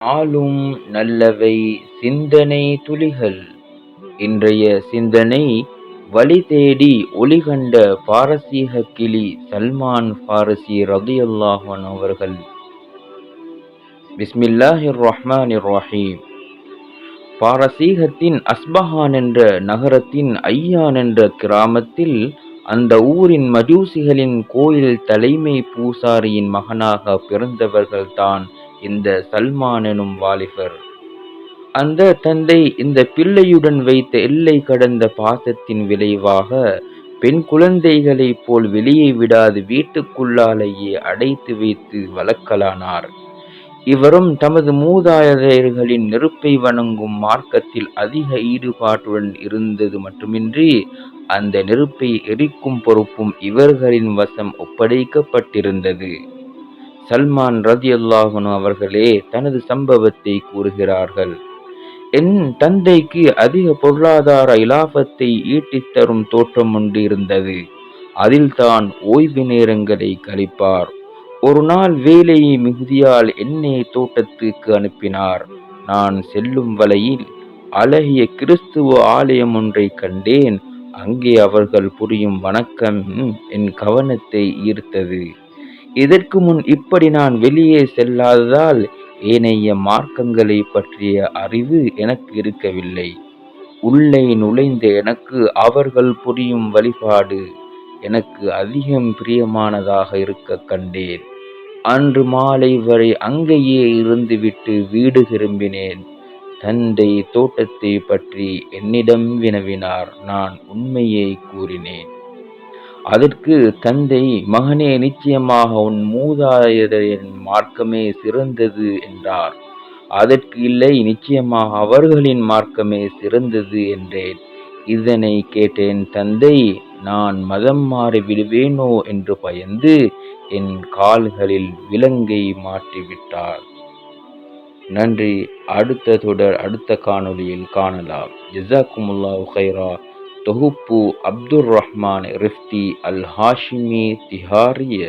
நாளும் நல்லவை சிந்தனை துளிகள். இன்றைய சிந்தனை வழி தேடி ஒளிகண்ட பாரசீக கிளி சல்மான் பாரசி ரதியுல்லாஹன் அவர்கள். பிஸ்மில்லாஹிர் ரஹ்மான் ரஹீம் பாரசீகத்தின் அஸ்பஹான் என்ற நகரத்தின் ஐயான் என்ற கிராமத்தில் அந்த ஊரின் மஜூசிகளின் கோயில் தலைமை பூசாரியின் மகனாக பிறந்தவர்கள்தான் இந்த சல்மான் எனும் வாலிபர். அந்த தந்தை இந்த பிள்ளையுடன் வைத்த எல்லை கடந்த பாசத்தின் விளைவாக பெண் குழந்தைகளைப் போல் வெளியே விடாது வீட்டுக்குள்ளாலேயே அடைத்து வைத்து வளர்க்கலானார். இவரும் தமது மூதாதையர்களின் நெருப்பை வணங்கும் மார்க்கத்தில் அதிக ஈடுபாட்டுடன் இருந்தது மட்டுமின்றி அந்த நெருப்பை எரிக்கும் பொறுப்பும் இவர்களின் வசம் ஒப்படைக்கப்பட்டிருந்தது. சல்மான் ரதியுல்லாஹனு அவர்களே தனது சம்பவத்தை கூறுகிறார்கள். என் தந்தைக்கு அதிக பொருளாதார இலாபத்தை ஈட்டித் தரும் தோற்றம் ஒன்று இருந்தது. அதில் தான் ஓய்வு நேரங்களை கழிப்பார். ஒரு நாள் வேலையை மிகுதியால் என்னை தோட்டத்துக்கு அனுப்பினார். நான் செல்லும் வலையில் அழகிய கிறிஸ்துவ ஆலயம் ஒன்றை கண்டேன். அங்கே அவர்கள் புரியும் வணக்கம் என் கவனத்தை ஈர்த்தது. இதற்கு முன் இப்படி நான் வெளியே செல்லாததால் ஏனைய மார்க்கங்களை பற்றிய அறிவு எனக்கு இருக்கவில்லை. உள்ளே நுழைந்த எனக்கு அவர்கள் புரியும் வழிபாடு எனக்கு அதிகம் பிரியமானதாக இருக்க கண்டேன். அன்று மாலை வரை அங்கேயே இருந்துவிட்டு வீடு திரும்பினேன். தந்தை தோட்டத்தை பற்றி என்னிடம் வினவினார். நான் உண்மையை கூறினேன். அதற்கு தந்தை மகனே நிச்சயமாக உன் மூதாதையரின் மார்க்கமே சிறந்தது என்றார். அதற்கு இல்லை நிச்சயமாக அவர்களின் மார்க்கமே சிறந்தது என்றேன். இதனை கேட்டேன் தந்தை நான் மதம் மாறி விடுவேனோ என்று பயந்து என் கால்களில் விலங்கை மாற்றிவிட்டார் நன்றி. அடுத்த தொடர் அடுத்த காணொளியில் காணலாம். ஜிசாக்குமுல்லா ஹைரா தொகுப்பு அப்துர் ரஹ்மான் ரிஃப்தி அல் ஹாஷிமி திஹாரிய.